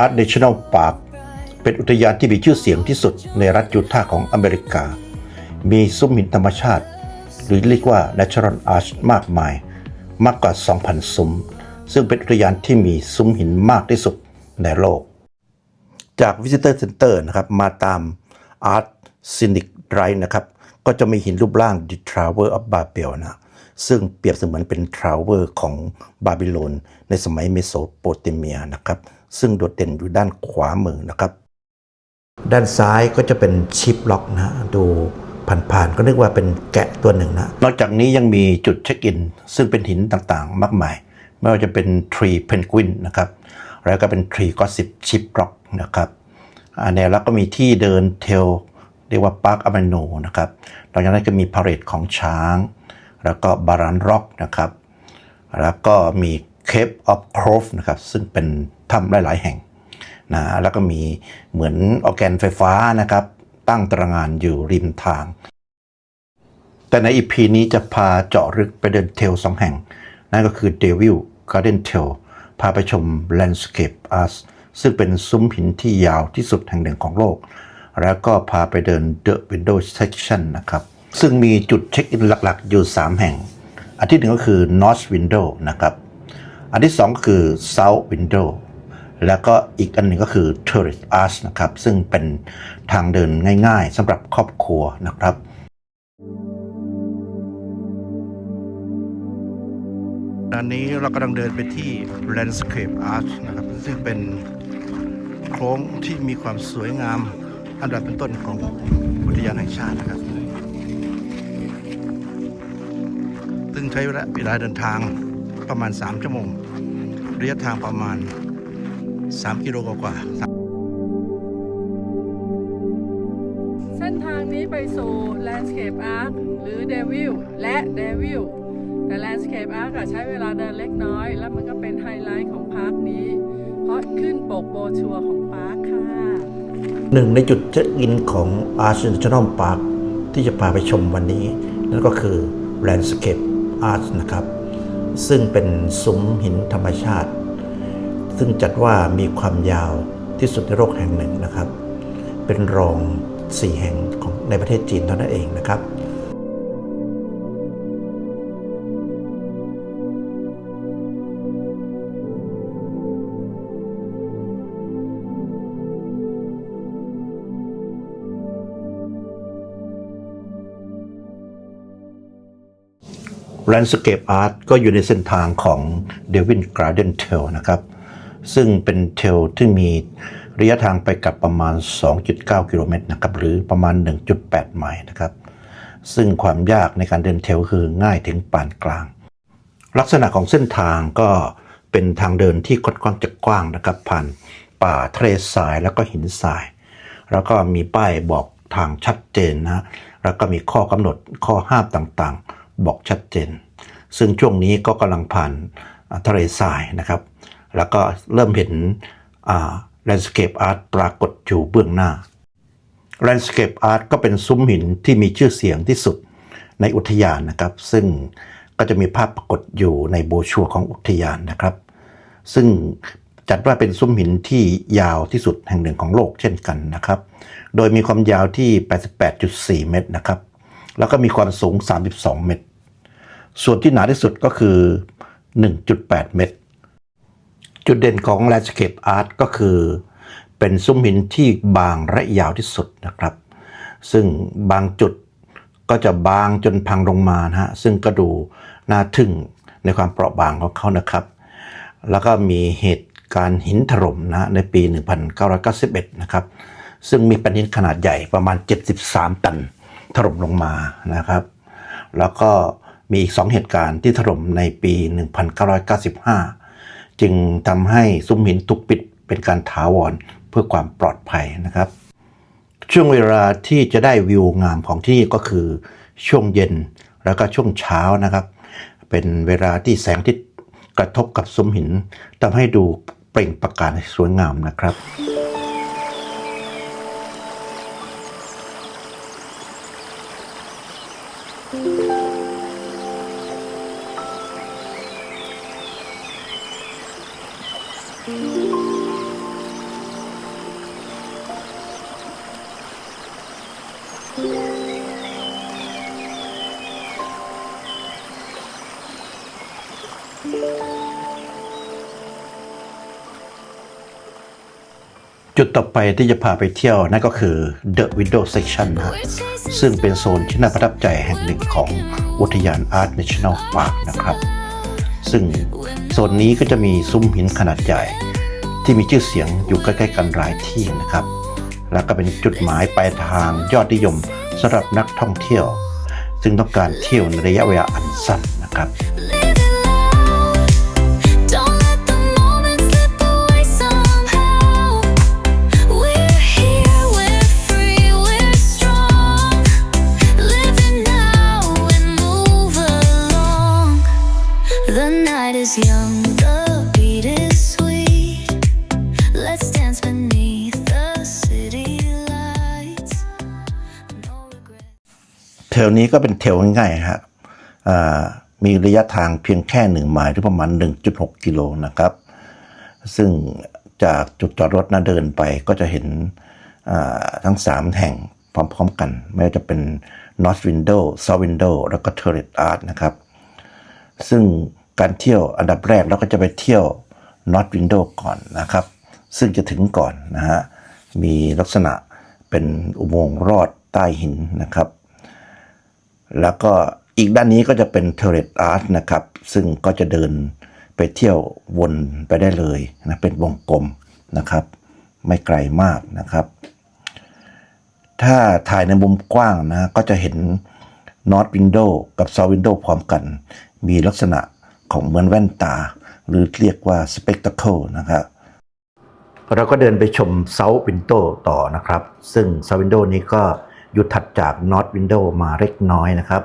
Art National Park เป็นอุทยานที่มีชื่อเสียงที่สุดในรัฐยูทาห์ของอเมริกา มีซุ้มหินธรรมชาติ หรือเรียกว่า Natural Arch มากมาย มากกว่า 2,000 ซุ้ม ซึ่งเป็นอุทยานที่มีซุ้มหินมากที่สุดในโลก จาก Visitor Center นะครับ มาตาม Art Scenic Drive นะครับ ก็จะมีหินรูปร่าง The Tower of Babel นะ ซึ่งเปรียบเสมือนเป็น Tower ของบาบิโลน ในสมัยเมโสโปเตเมียนะครับ ซึ่งโดดเด่นอยู่ด้านขวามือนะครับ ด้านซ้ายก็จะเป็นชิปล็อกนะดูผ่านๆ ก็นึกว่าเป็นแกะตัวหนึ่งนะ นอกจากนี้ยังมีจุดเช็คอิน ซึ่งเป็นหินต่างๆ มากมาย ไม่ว่าจะเป็นทรีเพนกวินนะครับ แล้วก็เป็นทรีก็สิบชิปล็อกนะครับอันนี้แล้วก็มีที่เดินเทลเรียกว่าปาร์คอเมโนนะครับหลังจากนั้นก็มีพาเรดของช้าง แล้วก็บารานร็อกนะครับ แล้วก็มีเคปออฟโครฟนะครับ ซึ่งเป็นถ้ำหลาย ๆ แห่งนะแล้วก็มีเหมือนออแกนไฟฟ้านะครับ ตั้งตระงานอยู่ริมทาง แต่ในอีพีนี้จะพาเจาะลึกไปเดินเทลสองแห่ง นั่นก็คือ Devil Garden Trail พาไปชม Landscape Arts ซึ่งเป็นซุ้มหินที่ยาวที่สุดแห่งหนึ่งของโลก แล้วก็พาไปเดิน The Window Section นะครับ ซึ่งมีจุดเช็คอินหลักๆ อยู่ 3 แห่ง อันที่หนึ่งก็คือ North Window นะครับ อันที่สองก็คือ South Window แล้วก็อีกอันหนึ่งก็คือ Tourist Arch นะครับ ซึ่งเป็นทางเดินง่ายๆสำหรับครอบครัวนะครับตอนนี้เรากำลังเดินไปที่ Landscape Arch นะครับ ซึ่งเป็นโค้งที่มีความสวยงามอันดับเป็นต้นของอุทยานแห่งชาตินะครับ ใช้เวลาเดินทางประมาณ 3 ชั่วโมง ระยะทางประมาณ 3 กิโลกว่าๆเส้นทางนี้ไปสู่ Landscape Arc หรือ Devil และ Devil แต่ Landscape Arc อะใช้เวลาเดินเล็กน้อย แล้วมันก็เป็นไฮไลท์ของพาร์คนี้ เพราะขึ้นปกโบรชัวร์ของพาร์คค่ะหนึ่งในจุดเช็คอินของ Arch National Park ที่จะพาไปชมวันนี้ นั่นก็คือ Landscape Arch นะครับ ซึ่งเป็นซุ้มหินธรรมชาติ ซึ่งจัดว่ามีความยาวที่สุดในโลกแห่งหนึ่งนะครับ เป็นรอง 4 แห่งของในประเทศจีนเท่านั้นเองนะครับ Landscape Art ก็อยู่ในเส้นทางของ Devin Garden Trail นะครับ ซึ่งเป็นเทลที่มีระยะทางไปกลับประมาณ 2.9 กิโลเมตรนะครับหรือประมาณ 1.8 ไมล์นะครับ ซึ่งความยากในการเดินเทลคือง่ายถึงปานกลาง ลักษณะของเส้นทางก็เป็นทางเดินที่ค่อนข้างจะกว้างนะครับ ผ่านป่าทะเลทรายแล้วก็หินทราย แล้วก็มีป้ายบอกทางชัดเจนนะแล้วก็มีข้อกำหนดข้อห้ามต่างๆ บอกชัดเจน ซึ่งช่วงนี้ก็กำลังผ่านทะเลทรายนะครับ แล้วก็เริ่มเห็นอ่า landscape art ปรากฏอยู่เบื้องหน้า landscape art ก็เป็นซุ้มหินที่มีชื่อเสียงที่สุดในอุทยานนะครับ ซึ่งก็จะมีภาพปรากฏอยู่ในโบชัวของอุทยานนะครับ ซึ่งจัดว่าเป็นซุ้มหินที่ยาวที่สุดแห่งหนึ่งของโลกเช่นกันนะครับ โดยมีความยาวที่ 88.4 เมตรนะครับ แล้วก็มีความสูง 32 เมตร ส่วนที่หนาที่สุดก็คือ 1.8 เมตร จุดเด่นของ Landscape Art ก็คือ เป็นซุ้มหินที่บางและยาวที่สุดนะครับ ซึ่งบางจุดก็จะบางจนพังลงมานะฮะ ซึ่งก็ดูน่าทึ่งในความเปราะบางของเขานะครับ แล้วก็มีเหตุการณ์หินถล่มนะในปี 1991 นะครับ ซึ่งมีแผ่นดินขนาดใหญ่ประมาณ 73 ตัน ถล่มลงมานะครับ แล้วก็มีอีก 2 เหตุการณ์ที่ถล่มในปี 1995 จึงทำให้ซุ้มหินถูกปิดเป็นการถาวรเพื่อความปลอดภัยนะครับ ช่วงเวลาที่จะได้วิวงามของที่นี่ก็คือช่วงเย็นแล้วก็ช่วงเช้านะครับ เป็นเวลาที่แสงที่กระทบกับซุ้มหินทำให้ดูเปล่งประกายสวยงามนะครับ จุดต่อไปที่จะพาไปเที่ยวนั่นก็คือ The Window Section นะซึ่งเป็นโซนที่น่าประทับใจแห่งหนึ่งของอุทยาน Art National Park นะครับ ซึ่งโซนนี้ก็จะมีซุ้มหินขนาดใหญ่ ที่มีชื่อเสียงอยู่ใกล้ๆกันหลายที่นะครับ แล้วก็เป็นจุดหมายปลายทางยอดนิยมสำหรับนักท่องเที่ยว ซึ่งต้องการเที่ยวในระยะเวลาอันสั้นนะครับ เทลนี้ก็เป็นเทลง่ายๆครับมีระยะทางเพียงแค่หนึ่งไมล์หรือประมาณ 1.6 กิโลนะครับ ซึ่งจากจุดจอดรถนะเดินไปก็จะเห็นทั้ง 3 แห่งพร้อมๆกัน ไม่ว่าจะเป็น North Window South Window แล้วก็ Turret Art นะครับ ซึ่ง การเที่ยวอันดับแรกเราก็จะไปเที่ยว North Window ก่อนนะครับ ซึ่งจะถึงก่อนนะฮะ มีลักษณะเป็นอุโมงค์รอดใต้หินนะครับ แล้วก็อีกด้านนี้ก็จะเป็น Turret Art นะครับ ซึ่งก็จะเดินไปเที่ยววนไปได้เลยนะเป็นวงกลมนะครับ ไม่ไกลมากนะครับ ถ้าถ่ายในมุมกว้างนะก็จะเห็น North Window กับ South Window พร้อมกัน มีลักษณะ ของเหมือนแว่นตา หรือเรียกว่า Spectacle นะครับเราก็เดินไปชม South Window ต่อนะครับ ซึ่ง South Window นี้ก็อยู่ถัดจาก North Window มาเล็กน้อยนะครับ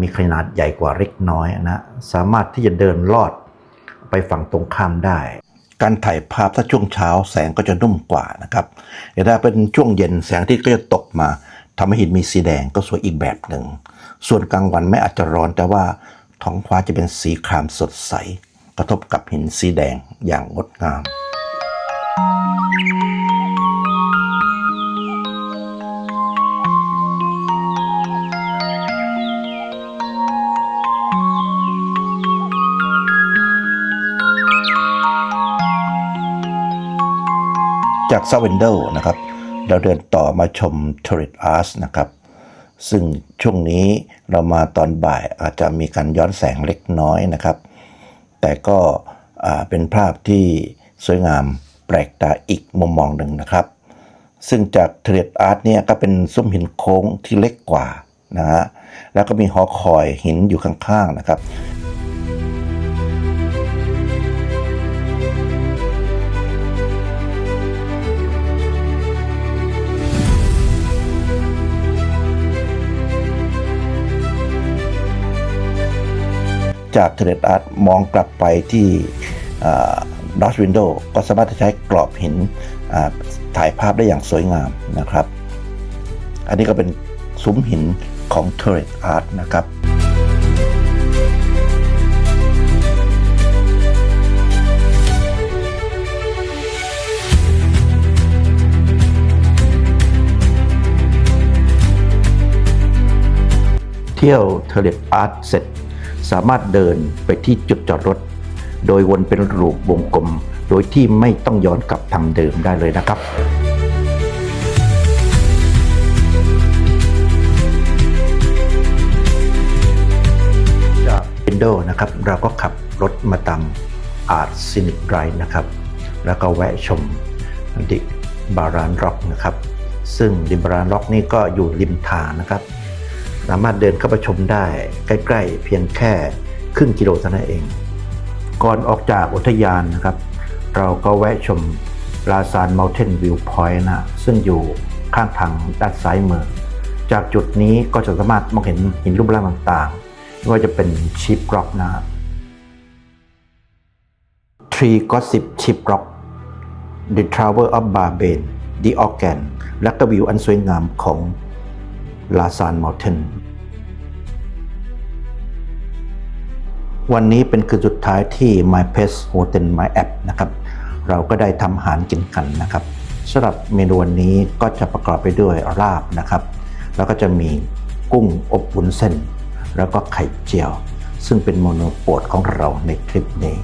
มีขนาดใหญ่กว่าเล็กน้อยนะสามารถที่จะเดินลอดไปฝั่งตรงข้ามได้ การถ่ายภาพถ้าช่วงเช้าแสงก็จะนุ่มกว่านะครับแต่ถ้าเป็นช่วงเย็นแสงที่ก็จะตกมาทำให้หินมีสีแดงก็สวยอีกแบบหนึ่ง ส่วนกลางวันไม่อาจจะร้อนแต่ว่า ท้องฟ้าจะเป็นสีครามสดใส กระทบกับหินสีแดงอย่างงดงาม จากซาเวนเดลนะครับ เราเดินต่อมาชม Turret Arch นะครับ ซึ่งช่วงนี้เรามาตอนบ่ายอาจจะมีการย้อนแสงเล็กน้อยนะครับ แต่ก็เป็นภาพที่สวยงามแปลกตาอีกมุมมองหนึ่งนะครับ ซึ่งจากเทเรดอาร์ตเนี่ยก็เป็นซุ้มหินโค้งที่เล็กกว่านะฮะแล้วก็มีหอคอยหินอยู่ข้างๆนะครับ จากเทเลตอาร์ตมองกลับไปที่ดอสวินโดก็สามารถจะใช้กรอบหินถ่ายภาพได้อย่างสวยงามนะครับ อันนี้ก็เป็นซุ้มหินของเทเลตอาร์ตนะครับเที่ยวเทเลตอาร์ตเสร็จ สามารถเดินไปที่จุดจอดรถ โดยวนเป็นรูปวงกลม โดยที่ไม่ต้องย้อนกลับทางเดิมได้เลยนะครับจากวินโดนะครับเราก็ขับรถมาตามอาร์ตซินิกไรนะครับ แล้วก็แวะชมดิบารานร็อกนะครับ ซึ่งดิบารานร็อกนี่ก็อยู่ริมทางนะครับ สามารถเดินเข้าไปชมได้ ใกล้ ๆ เพียงแค่ครึ่งกิโลเท่านั้นเอง ก่อนออกจากอุทยานนะครับ เราก็แวะชมลาซานเมลเทนวิวพอยต์นะซึ่งอยู่ข้างทางด้านซ้ายมือ จากจุดนี้ก็จะสามารถมองเห็นหินรูปร่างต่างๆไม่ว่าจะเป็นชิปร็อกนะทรีก็สิบชิปร็อก The Tower of b a r b a n The Organ และก็วิวอันสวยงามของ ลาซานมอ u เทนวันนี้เป็นคืนสุดท้ายที่ My p e s Hotel My App นะครับ เราก็ได้ทำอาหารกินกันนะครับสำหรับเมนูวันนี้ก็จะประกอบไปด้วยราบนะครับ แล้วก็จะมีกุ้งอบวุ้นเส้น แล้วก็ไข่เจียว ซึ่งเป็นเมนูโปรดของเราในคลิปนี้